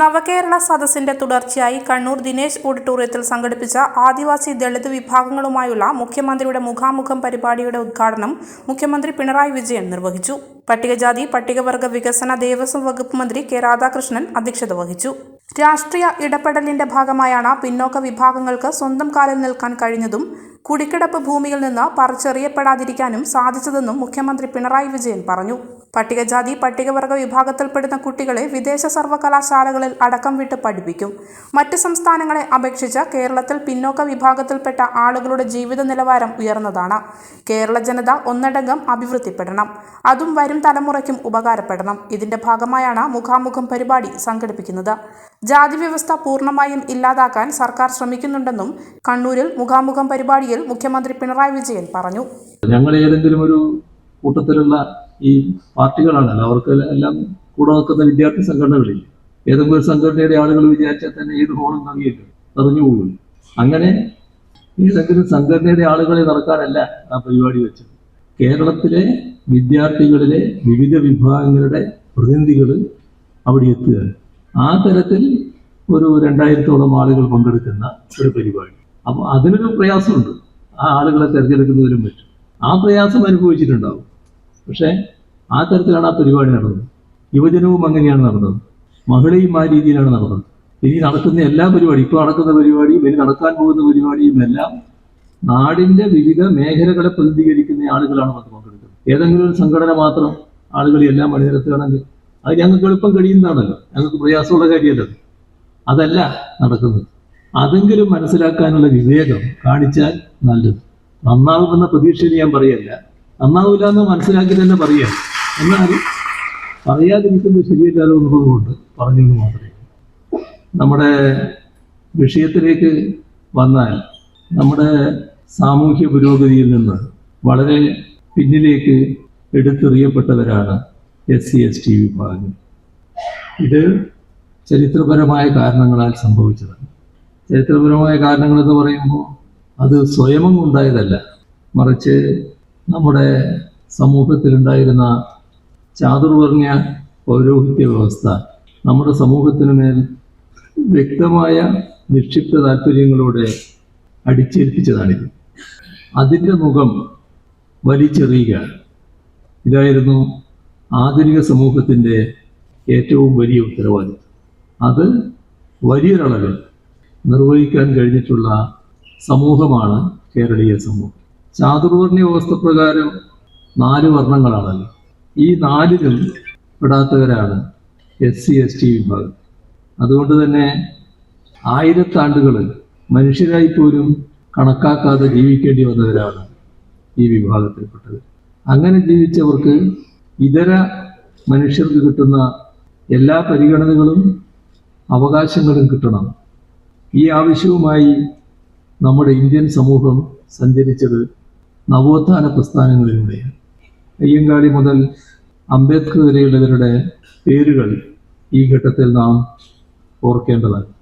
നവകേരള സദസ്സിന്റെ തുടർച്ചയായി കണ്ണൂർ ദിനേശ് ഓഡിറ്റോറിയത്തിൽ സംഘടിപ്പിച്ച ആദിവാസി ദളിത് വിഭാഗങ്ങളുമായുള്ള മുഖ്യമന്ത്രിയുടെ മുഖാമുഖം പരിപാടിയുടെ ഉദ്ഘാടനം മുഖ്യമന്ത്രി പിണറായി വിജയൻ നിർവഹിച്ചു. പട്ടികജാതി പട്ടികവർഗ വികസന ദേവസ്വം വകുപ്പ് മന്ത്രി കെ രാധാകൃഷ്ണൻ അധ്യക്ഷത വഹിച്ചു. രാഷ്ട്രീയ ഇടപെടലിന്റെ ഭാഗമായാണ് പിന്നോക്ക വിഭാഗങ്ങൾക്ക് സ്വന്തം കാലിൽ നിൽക്കാൻ കഴിഞ്ഞതും കുടിക്കിടപ്പ് ഭൂമിയിൽ നിന്ന് പറിച്ചെറിയപ്പെടാതിരിക്കാനും സാധിച്ചതെന്നും മുഖ്യമന്ത്രി പിണറായി വിജയൻ പറഞ്ഞു. പട്ടികജാതി പട്ടികവർഗ വിഭാഗത്തിൽപ്പെടുന്ന കുട്ടികളെ വിദേശ സർവകലാശാലകളിൽ അടക്കം വിട്ട് പഠിപ്പിക്കും. മറ്റ് സംസ്ഥാനങ്ങളെ അപേക്ഷിച്ച് കേരളത്തിൽ പിന്നോക്ക വിഭാഗത്തിൽപ്പെട്ട ആളുകളുടെ ജീവിത നിലവാരം ഉയർന്നതാണ്. കേരള ജനത ഒന്നടങ്കം അഭിവൃദ്ധിപ്പെടണം. അതും വരും തലമുറയ്ക്കും ഉപകാരപ്പെടണം. ഇതിന്റെ ഭാഗമായാണ് മുഖാമുഖം പരിപാടി സംഘടിപ്പിക്കുന്നത്. ജാതി വ്യവസ്ഥ പൂർണമായും ഇല്ലാതാക്കാൻ സർക്കാർ ശ്രമിക്കുന്നുണ്ടെന്നും കണ്ണൂരിൽ മുഖാമുഖം പരിപാടിയിൽ മുഖ്യമന്ത്രി പിണറായി വിജയൻ പറഞ്ഞു. ഞങ്ങൾ ഏതെങ്കിലും ഒരു കൂട്ടത്തിലുള്ള ഈ പാർട്ടികളാണല്ലോ അവർക്ക് എല്ലാം കൂടെ നിൽക്കുന്ന വിദ്യാർത്ഥി സംഘടനകളില്ല? ഏതെങ്കിലും ഒരു സംഘടനയുടെ ആളുകൾ വിചാരിച്ചാൽ തന്നെ ഏത് ഹോളും നൽകിയിട്ട് നിറഞ്ഞു പോകും. അങ്ങനെ ഏതെങ്കിലും സംഘടനയുടെ ആളുകളെ നടക്കാനല്ല ആ പരിപാടി വെച്ചത്. കേരളത്തിലെ വിദ്യാർത്ഥികളിലെ വിവിധ വിഭാഗങ്ങളുടെ പ്രതിനിധികൾ അവിടെ എത്തുകയാണ്. ആ തരത്തിൽ ഒരു രണ്ടായിരത്തോളം ആളുകൾ പങ്കെടുക്കുന്ന ഒരു പരിപാടി. അപ്പോൾ അതിനൊരു പ്രയാസമുണ്ട്. ആ ആളുകളെ തിരഞ്ഞെടുക്കുന്നതിലും പറ്റും ആ പ്രയാസം അനുഭവിച്ചിട്ടുണ്ടാവും. പക്ഷേ ആ തരത്തിലാണ് ആ പരിപാടി നടന്നത്. യുവജനവും അങ്ങനെയാണ് നടന്നത്. മഹിളയും ആ രീതിയിലാണ് നടന്നത്. ഇനി നടക്കുന്ന എല്ലാ പരിപാടിയും ഇപ്പോൾ നടക്കുന്ന പരിപാടിയും ഇനി നടക്കാൻ പോകുന്ന പരിപാടിയും എല്ലാം നാടിന്റെ വിവിധ മേഖലകളെ പ്രതിനിധീകരിക്കുന്ന ആളുകളാണ് വന്ന് പങ്കെടുക്കുന്നത്. ഏതെങ്കിലും ഒരു സംഘടന മാത്രം ആളുകൾ എല്ലാം അണിനിരത്തുകയാണെങ്കിൽ അത് ഞങ്ങൾക്ക് എളുപ്പം കഴിയുന്നതാണല്ലോ. ഞങ്ങൾക്ക് പ്രയാസമുള്ള കാര്യമല്ലോ അതല്ല നടക്കുന്നത്. അതെങ്കിലും മനസ്സിലാക്കാനുള്ള വിവേകം കാണിച്ചാൽ നല്ലത്. നന്നാവുമെന്ന പ്രതീക്ഷയിൽ ഞാൻ പറയല്ല. നന്നാവില്ല എന്ന് മനസ്സിലാക്കി തന്നെ പറയാം. എന്നാൽ പറയാതിരിക്കുന്നത് ശരിയല്ലാതെ എന്നുള്ളതുകൊണ്ട് പറഞ്ഞെന്ന് മാത്രമേ നമ്മുടെ വിഷയത്തിലേക്ക് വന്നാൽ നമ്മുടെ സാമൂഹ്യ പുരോഗതിയിൽ നിന്ന് വളരെ പിന്നിലേക്ക് എടുത്തെറിയപ്പെട്ടവരാണ് എസ് സി എസ് ടി വിഭാഗം ഇത് ചരിത്രപരമായ കാരണങ്ങളാൽ സംഭവിച്ചതാണ്. ചരിത്രപരമായ കാരണങ്ങൾ എന്ന് പറയുമ്പോൾ അത് സ്വയമം ഉണ്ടായതല്ല. മറിച്ച് നമ്മുടെ സമൂഹത്തിലുണ്ടായിരുന്ന ചാതുർവർണ പൗരോഹിത്യ വ്യവസ്ഥ നമ്മുടെ സമൂഹത്തിന് മേൽ വ്യക്തമായ നിക്ഷിപ്ത താല്പര്യങ്ങളോടെ അടിച്ചേൽപ്പിച്ചതാണിത്. അതിന്റെ മുഖം വലിച്ചെറിയുക ഇതായിരുന്നു ആധുനിക സമൂഹത്തിന്റെ ഏറ്റവും വലിയ ഉത്തരവാദിത്വം അത് വലിയൊരളവിൽ നിർവഹിക്കാൻ കഴിഞ്ഞിട്ടുള്ള സമൂഹമാണ് കേരളീയ സമൂഹം. ചാതുർവർണ വ്യവസ്ഥ പ്രകാരം നാല് വർണങ്ങളാണല്ലോ ഈ നാലിലും പെടാത്തവരാണ് എസ് സി എസ് ടി വിഭാഗം. അതുകൊണ്ട് തന്നെ ആയിരത്താണ്ടുകൾ മനുഷ്യരായി പോലും കണക്കാക്കാതെ ജീവിക്കേണ്ടി വന്നവരാണ് ഈ വിഭാഗത്തിൽപ്പെട്ടത് അങ്ങനെ ജീവിച്ചവർക്ക് ഇതര മനുഷ്യർക്ക് കിട്ടുന്ന എല്ലാ പരിഗണനകളും അവകാശങ്ങളും കിട്ടണം. ഈ ആവശ്യവുമായി നമ്മുടെ ഇന്ത്യൻ സമൂഹം സഞ്ചരിച്ചത് നവോത്ഥാന പ്രസ്ഥാനങ്ങളിലൂടെയാണ്. അയ്യങ്കാളി മുതൽ അംബേദ്കർ വരെയുള്ളവരുടെ പേരുകൾ ഈ ഘട്ടത്തിൽ നാം ഓർക്കേണ്ടതാണ്.